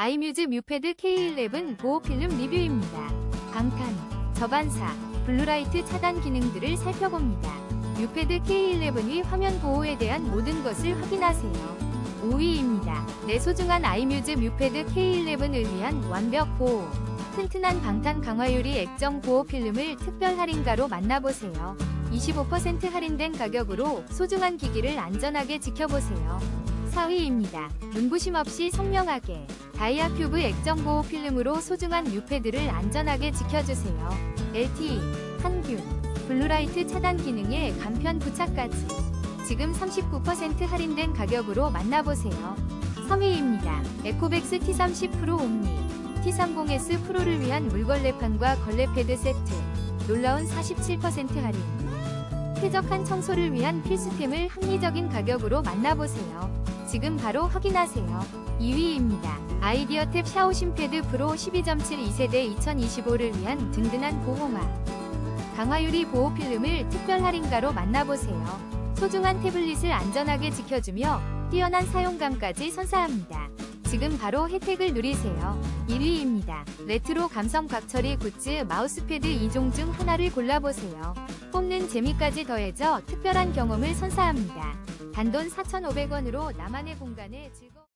아이뮤즈 뮤패드 K11 보호필름 리뷰입니다. 방탄, 저반사, 블루라이트 차단 기능들을 살펴봅니다. 뮤패드 K11의 화면 보호에 대한 모든 것을 확인하세요. 5위입니다. 내 소중한 아이뮤즈 뮤패드 K11을 위한 완벽 보호. 튼튼한 방탄 강화유리 액정 보호 필름을 특별 할인가로 만나보세요. 25% 할인된 가격으로 소중한 기기를 안전하게 지켜보세요. 4위입니다. 눈부심 없이 선명하게 다이아 큐브 액정 보호 필름으로 소중한 뮤패드를 안전하게 지켜주세요. LTE, 항균, 블루라이트 차단 기능에 간편 부착까지 지금 39% 할인된 가격으로 만나보세요. 3위입니다. 에코백스 T30 프로 옴니 T30S 프로를 위한 물걸레판과 걸레패드 세트 놀라운 47% 할인 쾌적한 청소를 위한 필수템을 합리적인 가격으로 만나보세요. 지금 바로 확인하세요. 2위입니다. 아이디어 탭 샤오 심패드 프로 12.7 2세대 2025를 위한 든든한 보호막. 강화유리 보호 필름을 특별 할인가로 만나보세요. 소중한 태블릿을 안전하게 지켜주며 뛰어난 사용감까지 선사합니다. 지금 바로 혜택을 누리세요. 1위입니다. 레트로 감성 각처리 굿즈 마우스패드 2종 중 하나를 골라보세요. 뽑는 재미까지 더해져 특별한 경험을 선사합니다. 단돈 4,500원으로 나만의 공간에 즐거운